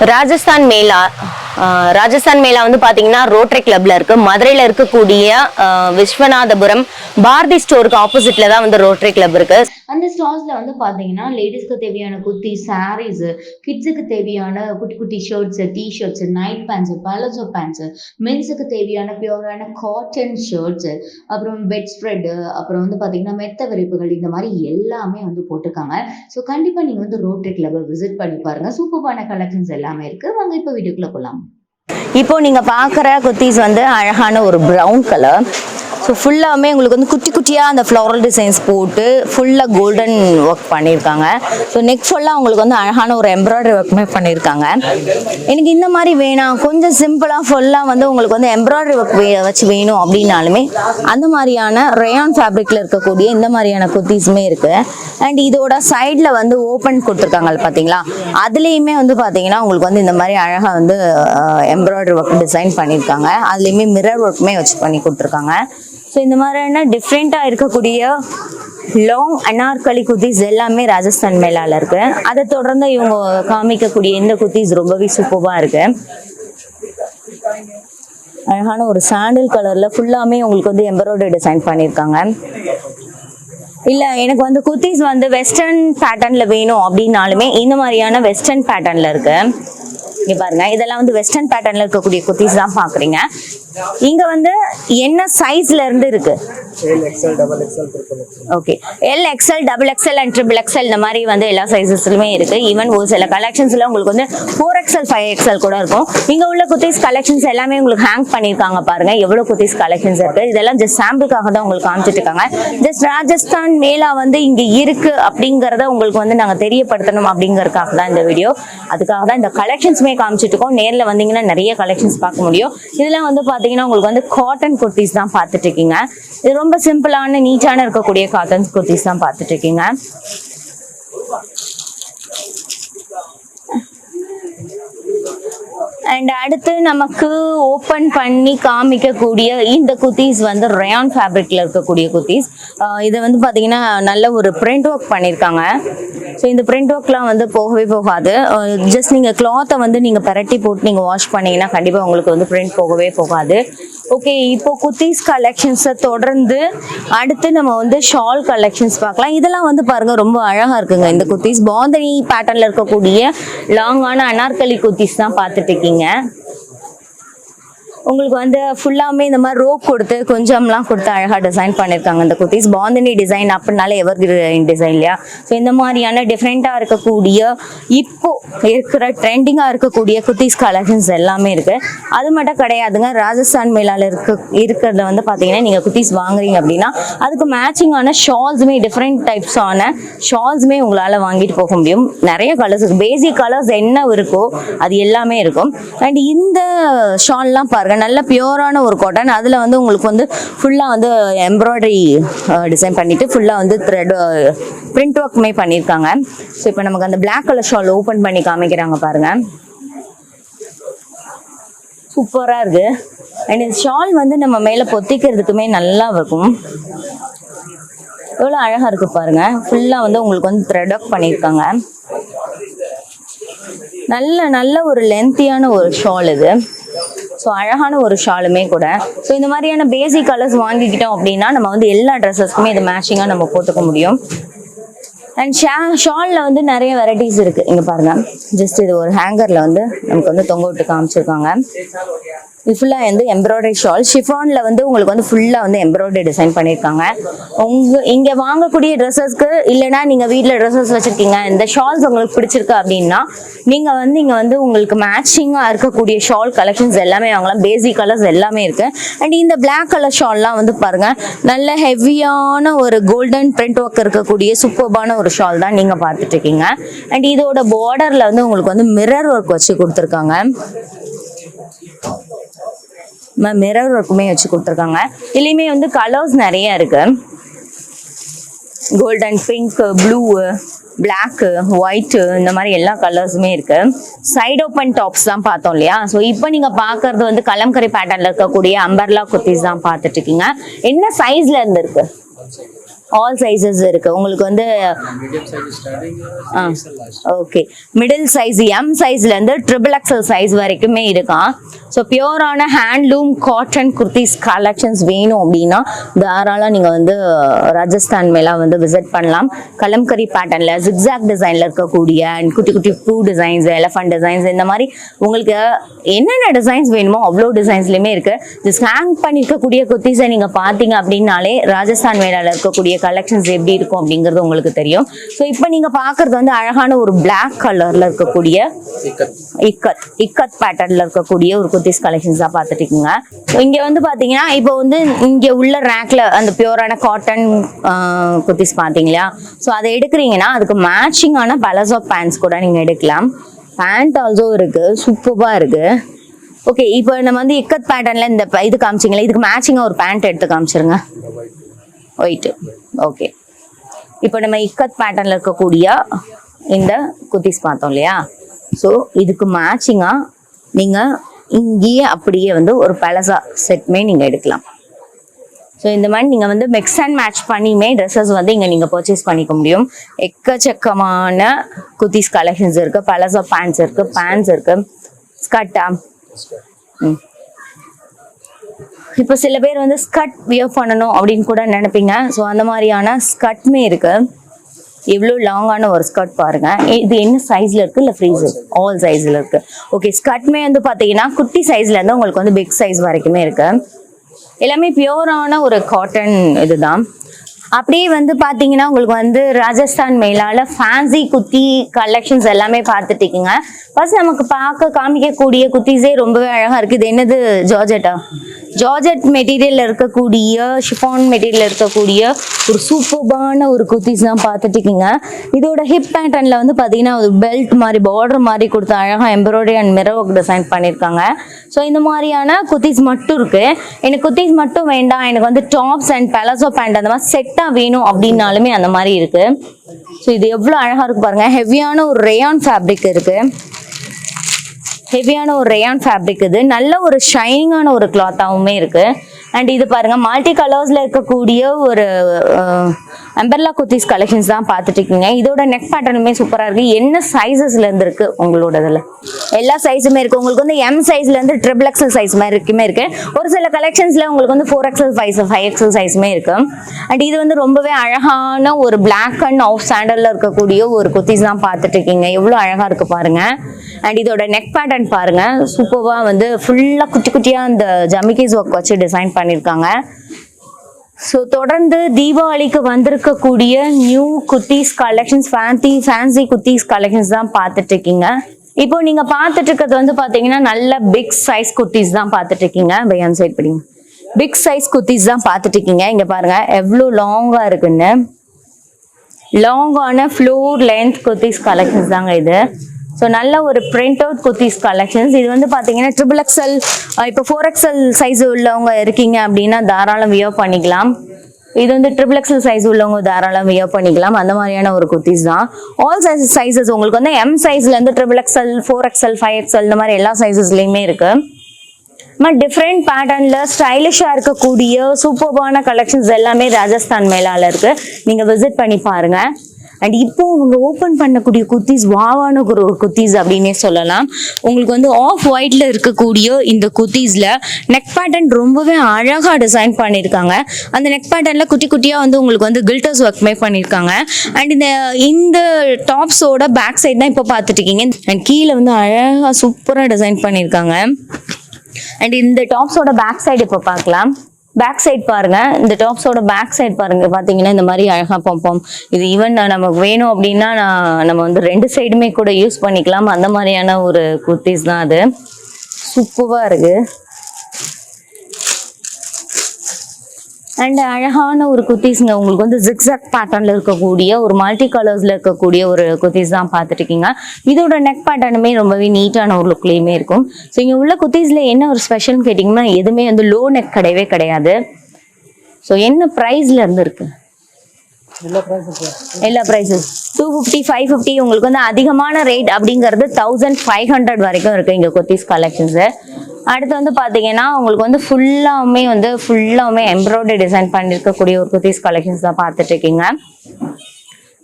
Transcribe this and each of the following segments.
ராஜஸ்தான் மேலா ராஜஸ்தான் மேலா வந்து பாத்தீங்கன்னா ரோட்டரி கிளப்ல இருக்கு. மதுரையில இருக்கக்கூடிய ஆஹ் விஸ்வநாதபுரம் பாரதி ஸ்டோருக்கு ஆப்போசிட்ல தான் வந்து ரோட்டரி கிளப் இருக்கு. அந்த ஸ்டால்ஸ்ல வந்து பாத்தீங்கன்னா லேடிஸ்க்கு தேவையான குர்த்தி சாரீஸ் கிட்ஸுக்கு தேவையான குட்டி குட்டி shirts T shirts night pants palazzo pants மென்ஸுக்கு தேவையான பியூரான காட்டன் ஷர்ட்ஸ் அப்புறம் பெட் ஸ்ப்ரெட் அப்புறம் வந்து பாத்தீங்கன்னா மெத்த விரிப்புகள் இந்த மாதிரி எல்லாமே வந்து போட்டிருக்காங்க. ஸோ கண்டிப்பா நீங்க வந்து ரோட்டரி கிளப்பை விசிட் பண்ணி பாருங்க. சூப்பர்பான கலெக்ஷன்ஸ் எல்லாமே இருக்கு. வாங்க இப்போ வீடியோக்குள்ள போகலாம் இப்போ நீங்க பாக்குற குர்த்திஸ் வந்து அழகான ஒரு பிரவுன் கலர் ஸோ ஃபுல்லாமே உங்களுக்கு வந்து குட்டி குட்டியாக அந்த ஃப்ளோரல் டிசைன்ஸ் போட்டு ஃபுல்லாக கோல்டன் ஒர்க் பண்ணியிருக்காங்க. ஸோ நெக் ஃபுல்லாக உங்களுக்கு வந்து அழகான ஒரு எம்ப்ராய்டரி ஒர்க்குமே பண்ணியிருக்காங்க. எனக்கு இந்த மாதிரி வேணாம். கொஞ்சம் சிம்பிளாக ஃபுல்லாக வந்து உங்களுக்கு வந்து எம்ப்ராய்டரி ஒர்க் வச்சு வேணும் அப்படின்னாலுமே அந்த மாதிரியான ரேயான் ஃபேப்ரிக்கில் இருக்கக்கூடிய இந்த மாதிரியான குர்த்திஸுமே இருக்குது அண்ட் இதோட சைடில் வந்து ஓப்பன் கொடுத்துருக்காங்க பார்த்தீங்களா அதுலேயுமே வந்து பார்த்தீங்கன்னா உங்களுக்கு வந்து இந்த மாதிரி அழகாக வந்து எம்ப்ராய்டரி ஒர்க் டிசைன் பண்ணியிருக்காங்க. அதுலேயுமே மிரர் ஒர்க்குமே வச்சு பண்ணி கொடுத்துருக்காங்க. ஸோ இந்த மாதிரியான டிஃப்ரெண்ட்டாக இருக்கக்கூடிய லாங் அனார்கலி குத்திஸ் எல்லாமே ராஜஸ்தான் மேலால இருக்கு. அதை தொடர்ந்து இவங்க காமிக்கக்கூடிய இந்த குத்திஸ் ரொம்பவே சூப்பராக இருக்கு. அழகான ஒரு சாண்டில் கலர்ல ஃபுல்லாமே உங்களுக்கு வந்து எம்ப்ராய்டரி டிசைன் பண்ணியிருக்காங்க. இல்லை எனக்கு வந்து குர்த்திஸ் வந்து வெஸ்டர்ன் பேட்டர்ன்ல வேணும் அப்படின்னாலுமே இந்த மாதிரியான வெஸ்டர்ன் பேட்டர்ன்ல இருக்கு. இங்கே பாருங்க இதெல்லாம் வந்து வெஸ்டர்ன் பேட்டர்ன்ல இருக்கக்கூடிய குர்த்திஸ் தான் பாக்குறீங்க. இங்க வந்து என்ன சைஸ்ல இருந்து இருக்கு? Okay L XL double XL and triple XL இந்த மாதிரி வந்து எல்லா சைஸஸ்லுமே இருக்கு. ஈவன் ஒரு சில கலெக்ஷன்ஸ்ல உங்களுக்கு வந்து ஃபோர் எக்ஸ்எல் ஃபைவ் எக்ஸ்எல் கூட இருக்கும். இங்க உள்ள குர்த்திஸ் கலெக்ஷன்ஸ் எல்லாமே உங்களுக்கு ஹேங் பண்ணிருக்காங்க பாருங்க. எவ்வளவு குர்த்திஸ் கலெக்ஷன்ஸ் இருக்கு. இதெல்லாம் ஜஸ்ட் சாம்பிளுக்காக தான் உங்களுக்கு காமிச்சிட்டு இருக்காங்க. ஜஸ்ட் ராஜஸ்தான் மேலா வந்து இங்க இருக்கு அப்படிங்கறத உங்களுக்கு வந்து நாங்க தெரியப்படுத்தணும் அப்படிங்கறதுக்காக தான் இந்த வீடியோ அதுக்காக தான் இந்த கலெக்ஷன்ஸுமே காமிச்சிட்டு இருக்கோம். நேர்ல வந்தீங்கன்னா நிறைய கலெக்ஷன்ஸ் பார்க்க முடியும். இதெல்லாம் வந்து பாத்தீங்கன்னா உங்களுக்கு வந்து காட்டன் குர்த்திஸ் தான் பார்த்துட்டு இருக்கீங்க இது ரொம்ப சிம்பிளான நீட்டான இருக்கக்கூடிய காட்டன் குர்த்திஸ் தான் பார்த்துட்டு இருக்கீங்க அண்ட் அடுத்து நமக்கு ஓப்பன் பண்ணி காமிக்கக்கூடிய இந்த குத்தீஸ் வந்து ரயான் ஃபேப்ரிக்ல இருக்கக்கூடிய குத்தீஸ். இதை வந்து பார்த்தீங்கன்னா நல்ல ஒரு பிரிண்ட் ஒர்க் பண்ணியிருக்காங்க ஸோ இந்த பிரிண்ட் ஒர்க்லாம் வந்து போகவே போகாது. ஜஸ்ட் நீங்கள் கிளாத்தை வந்து நீங்கள் பரட்டி போட்டு நீங்கள் வாஷ் பண்ணீங்கன்னா கண்டிப்பாக உங்களுக்கு வந்து பிரிண்ட் போகவே போகாது. ஓகே இப்போ குத்தீஸ் கலெக்ஷன்ஸை தொடர்ந்து அடுத்து நம்ம வந்து ஷால் கலெக்ஷன்ஸ் பார்க்கலாம். இதெல்லாம் வந்து பாருங்க ரொம்ப அழகா இருக்குங்க. இந்த குத்தீஸ். பாந்தனி பேட்டர்ன்ல இருக்கக்கூடிய லாங்கான அனார்கலி குத்தீஸ் தான் பார்த்துட்டு இருக்கீங்க. உங்களுக்கு வந்து ஃபுல்லாமே இந்த மாதிரி ரோப் கொடுத்து கொஞ்சம்லாம் கொடுத்து அழகாக டிசைன் பண்ணியிருக்காங்க இந்த குர்த்திஸ் பாந்தினி டிசைன் அப்படின்னாலே எவர் டிசைன் இல்லையா? ஸோ இந்த மாதிரியான டிஃப்ரெண்ட்டாக இருக்கக்கூடிய இப்போ இருக்கிற ட்ரெண்டிங்காக இருக்கக்கூடிய குர்த்திஸ் கலெக்ஷன்ஸ் எல்லாமே இருக்கு. அது மட்டும் கிடையாதுங்க ராஜஸ்தான் மேலால் இருக்க இருக்கிறத வந்து பார்த்தீங்கன்னா நீங்கள் குர்த்திஸ் வாங்குறீங்க அப்படின்னா அதுக்கு மேட்சிங்கான ஷால்ஸுமே டிஃப்ரெண்ட் டைப்ஸான ஷால்ஸுமே உங்களால் வாங்கிட்டு போக முடியும். நிறைய கலர்ஸ் இருக்கு. பேசிக் கலர்ஸ் என்ன இருக்கோ அது எல்லாமே இருக்கும். அண்ட் இந்த ஷால்லாம் பாருங்க நல்ல பியூரான ஒரு காட்டன் அதில் வந்து உங்களுக்கு வந்து ஃபுல்லாக வந்து எம்ப்ராய்டரி டிசைன் பண்ணிட்டு ஃபுல்லாக வந்து த்ரெட் பிரிண்ட் ஒர்க்குமே பண்ணியிருக்காங்க ஸோ இப்போ நமக்கு அந்த பிளாக் கலர் ஷால் ஓப்பன் பண்ணி காமிக்கிறாங்க பாருங்க. சூப்பராக இருக்கு. அண்ட் இந்த ஷால் வந்து நம்ம மேலே பொத்திக்கிறதுக்குமே நல்லா இருக்கும். எவ்வளோ அழகாக இருக்கு பாருங்க. ஃபுல்லாக வந்து உங்களுக்கு வந்து த்ரெட் ஒர்க் பண்ணியிருக்காங்க நல்ல நல்ல ஒரு லென்த்தியான ஒரு ஷால் இது. ஸோ அழகான ஒரு ஷாலுமே கூட. ஸோ இந்த மாதிரியான பேசிக் கலர்ஸ் வாங்கிக்கிட்டோம் அப்படின்னா நம்ம வந்து எல்லா ட்ரெஸ்ஸஸ்க்குமே இது மேட்சிங்காக நம்ம போட்டுக்க முடியும். அண்ட் ஷா ஷாலில் வந்து நிறைய வெரைட்டிஸ் இருக்கு. இங்க பாருங்க. ஜஸ்ட் இது ஒரு ஹேங்கர்ல வந்து நமக்கு வந்து தொங்க விட்டு காமிச்சிருக்காங்க. இது ஃபுல்லாக வந்து எம்ப்ராய்டரி ஷால் ஷிஃபானில் வந்து உங்களுக்கு வந்து ஃபுல்லாக வந்து எம்ப்ராய்டரி டிசைன் பண்ணியிருக்காங்க. உங்க இங்கே வாங்கக்கூடிய ட்ரெஸ்ஸஸ்க்கு இல்லைன்னா நீங்கள் வீட்டில் ட்ரெஸ்ஸஸ் வச்சுருக்கீங்க இந்த ஷால்ஸ் உங்களுக்கு பிடிச்சிருக்கு அப்படின்னா நீங்கள் வந்து இங்கே வந்து உங்களுக்கு மேட்சிங்காக இருக்கக்கூடிய ஷால் கலெக்ஷன்ஸ் எல்லாமே வாங்கலாம் பேசிக் கலர்ஸ் எல்லாமே இருக்கு. அண்ட் இந்த பிளாக் கலர் ஷால்லாம் வந்து பாருங்க நல்ல ஹெவியான ஒரு கோல்டன் பிரிண்ட் ஒர்க் இருக்கக்கூடிய சூப்பர்பான ஒரு ஷால் தான் நீங்கள் பார்த்துட்டு இருக்கீங்க அண்ட் இதோட பார்டரில் வந்து உங்களுக்கு வந்து மிரர் ஒர்க் வச்சு கொடுத்துருக்காங்க. மிரர் ஒர்க்குமே வச்சு கொடுத்துருக்காங்க. இதுலேயுமே வந்து கலர்ஸ் நிறைய இருக்கு. Golden pink blue black white இந்த மாதிரி எல்லா கலர்ஸுமே இருக்கு. சைட் ஓப்பன் டாப்ஸ் தான் பார்த்தோம் இல்லையா? ஸோ இப்போ நீங்க பார்க்கறது வந்து கலம்கரை பேட்டர்ன்ல இருக்கக்கூடிய அம்பர்லா குர்த்திஸ் தான் பார்த்துட்டு இருக்கீங்க. என்ன சைஸ்ல இருந்து இருக்கு? ஆல் சைஸஸ் இருக்கு. உங்களுக்கு வந்து. ஓகே மிடில் சைஸ் எம் சைஸ்லேருந்து ட்ரிபிள் எக்ஸல் சைஸ் வரைக்குமே இருக்கான் ஸோ பியூரான ஹேண்ட்லூம் காட்டன் குர்த்திஸ் கலெக்ஷன்ஸ் வேணும் அப்படின்னா தாராளம் நீங்கள் வந்து ராஜஸ்தான் மேலாம் வந்து விசிட் பண்ணலாம். கலம்கரி பேட்டர்னில் ஜிக்ஸாக் டிசைனில் இருக்கக்கூடிய and குட்டி குட்டி பூ டிசைன்ஸ் எலஃபண்ட் டிசைன்ஸ் இந்த மாதிரி உங்களுக்கு என்னென்ன டிசைன்ஸ் வேணுமோ அவ்வளோ டிசைன்ஸ்லையுமே இருக்குது ஜஸ்ட் ஹேங் பண்ணியிருக்கக்கூடிய குர்த்திஸை நீங்கள் பார்த்தீங்க அப்படின்னாலே ராஜஸ்தான் மேலால இருக்கக்கூடிய கலெக்ஷன்ஸ் எப்படி இருக்கும் அப்படிங்கிறது உங்களுக்கு தெரியும். ஸோ இப்போ நீங்கள் பார்க்குறது வந்து அழகான ஒரு பிளாக் கலரில் இருக்கக்கூடிய இக்கத் இக்கத் பேட்டர்னில் இருக்கக்கூடிய ஒரு குர்த்திஸ் கலெக்ஷன்ஸ் தான் பார்த்துட்டு இருக்கீங்க ஸோ இங்கே வந்து பார்த்தீங்கன்னா இப்போ வந்து இங்கே உள்ள ரேக்ல அந்த பியூரான காட்டன் குர்த்திஸ் பார்த்தீங்களா ஸோ அதை எடுக்கிறீங்கன்னா அதுக்கு மேட்சிங்கான பலசோ பேண்ட்ஸ் கூட நீங்கள் எடுக்கலாம். பேண்ட் ஆல்சோ இருக்கு சூப்பராக இருக்கு. ஓகே இப்போ நம்ம வந்து இக்கத் பேட்டர்னில் இந்த இது காமிச்சிங்களா இதுக்கு மேட்சிங்காக ஒரு பேண்ட் எடுத்து காமிச்சிருங்க. ஒயிட்டு ஓகே இப்போ நம்ம இக்கத் பேட்டர்னில் இருக்கக்கூடிய இந்த குத்திஸ் பார்த்தோம் இல்லையா? ஸோ இதுக்கு மேட்சிங்காக நீங்கள் இங்கேயே அப்படியே வந்து ஒரு பலசா செட்மே நீங்கள் எடுக்கலாம். ஸோ இந்த மாதிரி நீங்கள் வந்து மிக்ஸ் அண்ட் மேட்ச் பண்ணியுமே ட்ரெஸ்ஸஸ் வந்து இங்கே நீங்கள் பர்ச்சேஸ் பண்ணிக்க முடியும். எக்கச்சக்கமான குத்திஸ் கலெக்ஷன்ஸ் இருக்குது பலசா பேண்ட்ஸ் இருக்குது பேண்ட்ஸ் இருக்குது ஸ்கர்ட்டா ம். இப்போ சில பேர் வந்து ஸ்கர்ட் வியர் பண்ணணும் அப்படின்னு கூட நினைப்பீங்க. ஸோ அந்த மாதிரியான ஸ்கட்மே இருக்கு. எவ்வளோ லாங்கான ஒரு ஸ்கர்ட் பாருங்க. இது என்ன சைஸ்ல இருக்கு இல்லை ஃப்ரீஸ் ஆல் சைஸ்ல இருக்கு. ஓகே ஸ்கர்ட்மே வந்து பார்த்தீங்கன்னா குட்டி சைஸ்ல இருந்து உங்களுக்கு வந்து பிக் சைஸ் வரைக்குமே இருக்கு. எல்லாமே பியூரான ஒரு காட்டன் இதுதான். அப்படியே வந்து பார்த்தீங்கன்னா உங்களுக்கு வந்து ராஜஸ்தான் மேலால ஃபேன்சி குத்தி கலெக்ஷன்ஸ் எல்லாமே பார்த்துட்டீங்க ஃபர்ஸ்ட் நமக்கு பார்க்க காமிக்கக்கூடிய குத்திஸே ரொம்பவே அழகா இருக்கு. இது என்னது ஜார்ஜெட்டா? ஜார்ஜெட் மெட்டீரியல்ல இருக்கக்கூடிய ஷிஃபான் மெட்டீரியல் இருக்கக்கூடிய ஒரு சூப்பர்பான ஒரு குத்திஸ் தான் பார்த்துட்டு இதோட ஹிப் பேட்டர்ன்ல வந்து பார்த்தீங்கன்னா ஒரு பெல்ட் மாதிரி பார்டர் மாதிரி கொடுத்து அழகா எம்ப்ராய்டரி அண்ட் மிரர் டிசைன் பண்ணியிருக்காங்க ஸோ இந்த மாதிரியான குத்திஸ் மட்டும் இருக்கு. எனக்கு குத்திஸ் மட்டும் வேண்டாம். எனக்கு வந்து டாப்ஸ் அண்ட் பலசோ பேண்ட் அந்த மாதிரி செட்டாக வேணும் அப்படின்னாலுமே அந்த மாதிரி இருக்கு. ஸோ இது எவ்வளோ அழகா இருக்கு பாருங்க. ஹெவியான ஒரு ரேயான் ஃபேப்ரிக் இருக்கு. ஹெவியான ஒரு ரேயான் ஃபேப்ரிக் இது. நல்ல ஒரு ஷைனிங்கான ஒரு கிளாத்தாகவுமே இருக்கு. அண்ட் இது பாருங்க மல்டி கலர்ஸ்ல இருக்கக்கூடிய ஒரு அம்பர்லா குத்திஸ் கலெக்ஷன்ஸ் தான் பார்த்துட்டு இருக்கீங்க இதோட நெக் பேட்டர்னுமே சூப்பரா இருக்கு. என்ன சைஸஸ்ல இருந்து இருக்கு உங்களோட இதில் எல்லா சைஸுமே இருக்கு. உங்களுக்கு வந்து எம் சைஸ்ல இருந்து ட்ரிபிள் எக்ஸல் சைஸ் மாதிரி இருக்குமே இருக்கு. ஒரு சில கலெக்ஷன்ஸ்ல உங்களுக்கு வந்து four XL size five XL சைஸுமே இருக்கு. அண்ட் இது வந்து ரொம்பவே அழகான ஒரு பிளாக் அண்ட் ஆஃப் சாண்டல்ல இருக்கக்கூடிய ஒரு குத்திஸ் தான் பார்த்துட்டு இருக்கீங்க எவ்வளவு அழகா இருக்கு பாருங்க. அண்ட் இதோட நெக் பேட்டர்ன் பாருங்க. சூப்பர்வா வந்து ஃபுல்லா குட்டி குட்டியா அந்த ஜமிகிஸ் ஒர்க் வச்சு டிசைன் பண்ணியிருக்காங்க ஸோ தொடர்ந்து தீபாவளிக்கு வந்திருக்கக்கூடிய new kurtis collections fancy fancy kurtis collections தான் பார்த்துட்டு இருக்கீங்க இப்போ நீங்க பார்த்துட்டு இருக்கிறது வந்து பாத்தீங்கன்னா நல்ல பிக் சைஸ் குர்த்திஸ் தான் பார்த்துட்டு இருக்கீங்க பையான் சைட் படிங்க. பிக் சைஸ் குர்த்திஸ் தான் பார்த்துட்டு இருக்கீங்க இங்க பாருங்க எவ்வளோ லாங்கா இருக்குன்னு. லாங்கான ஃப்ளோர் லென்த் குர்த்திஸ் கலெக்ஷன்ஸ் தாங்க இது. ஸோ நல்ல ஒரு பிரிண்ட் அவுட் குர்த்திஸ் கலெக்ஷன்ஸ் இது வந்து பார்த்தீங்கன்னா ட்ரிபிள் எக்ஸல் இப்போ ஃபோர் எக்ஸல் சைஸ் உள்ளவங்க இருக்கீங்க அப்படின்னா தாராளம் வியர் பண்ணிக்கலாம். இது வந்து ட்ரிபிள் எக்ஸல் சைஸ் உள்ளவங்க தாராளம் வியர் பண்ணிக்கலாம். அந்த மாதிரியான ஒரு குர்த்திஸ் தான். ஆல் சைஸ் சைஸஸ் உங்களுக்கு வந்து M சைஸ்லேருந்து triple XL four XL five XL இந்த மாதிரி எல்லா சைஸஸ்லையுமே இருக்குது டிஃப்ரெண்ட் பேட்டர்ன்ல ஸ்டைலிஷா இருக்கக்கூடிய சூப்பர்பான கலெக்ஷன்ஸ் எல்லாமே ராஜஸ்தான் மேலால இருக்கு. நீங்க விசிட் பண்ணி பாருங்க. அண்ட் இப்போ அவங்க ஓப்பன் பண்ணக்கூடிய குர்த்திஸ் வாவான ஒரு குர்த்திஸ் அப்படின்னே சொல்லலாம். உங்களுக்கு வந்து ஆஃப் ஒயிட்ல இருக்கக்கூடிய இந்த குர்த்திஸ்ல நெக் பேட்டர்ன் ரொம்பவே அழகா டிசைன் பண்ணியிருக்காங்க. அந்த நெக் பேட்டர்னில் குட்டி குட்டியா வந்து உங்களுக்கு வந்து கில்டர்ஸ் ஒர்க்மே பண்ணியிருக்காங்க. அண்ட் இந்த இந்த டாப்ஸோட பேக் சைடு தான் இப்போ பார்த்துட்டு இருக்கீங்க அண்ட் கீழே வந்து அழகா சூப்பராக டிசைன் பண்ணியிருக்காங்க. அண்ட் இந்த டாப்ஸோட பேக் சைடு இப்போ பார்க்கலாம். பேக் சைட் பாருங்க. இந்த டாப்ஸோட பேக் சைடு பாருங்க. பாத்தீங்கன்னா இந்த மாதிரி அழகா பம்பம் இது ஈவன் நமக்கு வேணும் அப்படின்னா நான் நம்ம வந்து ரெண்டு சைடுமே கூட யூஸ் பண்ணிக்கலாம். அந்த மாதிரியான ஒரு குர்த்திஸ் தான் அது. சூப்பரா இருக்கு. அண்ட் அழகான ஒரு குர்த்திஸ்ங்க உங்களுக்கு வந்து ஜிக்ஸாக் பேட்டர்ன்ல இருக்கக்கூடிய ஒரு மல்டி கலர்ஸ்ல இருக்கக்கூடிய ஒரு குர்த்திஸ் தான் பார்த்துட்டு இருக்கீங்க இதோட நெக் பேட்டர்னுமே ரொம்பவே நீட்டான ஒரு லுக்லேயுமே இருக்கும். ஸோ இங்கே உள்ள குர்த்திஸ்ல என்ன ஒரு ஸ்பெஷல்னு கேட்டிங்கன்னா எதுவுமே வந்து லோ நெக் கிடையவே கிடையாது. ஸோ என்ன ப்ரைஸ்ல இருந்து இருக்கு? எல்லா prices two fifty five fifty உங்களுக்கு வந்து அதிகமான ரேட் அப்படிங்கிறது தௌசண்ட் ஃபைவ் ஹண்ட்ரட் வரைக்கும் இருக்கு இங்கே குர்த்திஸ் கலெக்ஷன்ஸு அடுத்து வந்து பார்த்தீங்கன்னா உங்களுக்கு வந்து ஃபுல்லாவுமே வந்து ஃபுல்லாவுமே எம்ப்ராய்டரி டிசைன் பண்ணியிருக்கக்கூடிய ஒரு குர்த்திஸ் கலெக்ஷன்ஸ் தான் பார்த்துட்டு இருக்கீங்க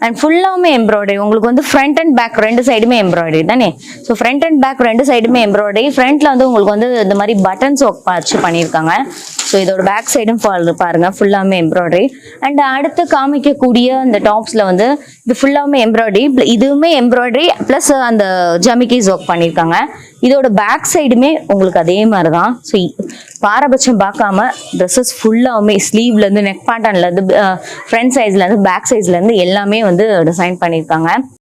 அண்ட் ஃபுல்லாவுமே எம்ப்ராய்டரி உங்களுக்கு வந்து ஃப்ரண்ட் அண்ட் பேக் ரெண்டு சைடுமே எம்ப்ராய்டரி தானே? ஸோ ஃப்ரண்ட் அண்ட் பேக் ரெண்டு சைடுமே எம்ப்ராய்டரி ஃப்ரண்ட்ல வந்து உங்களுக்கு வந்து இந்த மாதிரி பட்டன்ஸ் ஒர்க் வச்சு பண்ணியிருக்காங்க ஸோ இதோட பேக் சைடும் பாருங்க ஃபுல்லாமே எம்ப்ராய்டரி அண்ட் அடுத்து காமிக்கக்கூடிய அந்த டாப்ஸ்ல வந்து இது ஃபுல்லாமே எம்ப்ராய்டரி இதுவுமே எம்ப்ராய்டரி ப்ளஸ் அந்த ஜமிக்கிஸ் ஒர்க் பண்ணியிருக்காங்க. இதோட பேக் சைடுமே உங்களுக்கு அதே மாதிரி தான் ஸோ பாரபட்சம் பார்க்காம ட்ரெஸ்ஸஸ் ஃபுல்லாகவுமே ஸ்லீவ்லேருந்து நெக் பேட்டர்ன்லேருந்து ஃப்ரண்ட் சைஸ்லேருந்து பேக் சைஸ்லேருந்து எல்லாமே வந்து டிசைன் பண்ணியிருக்காங்க.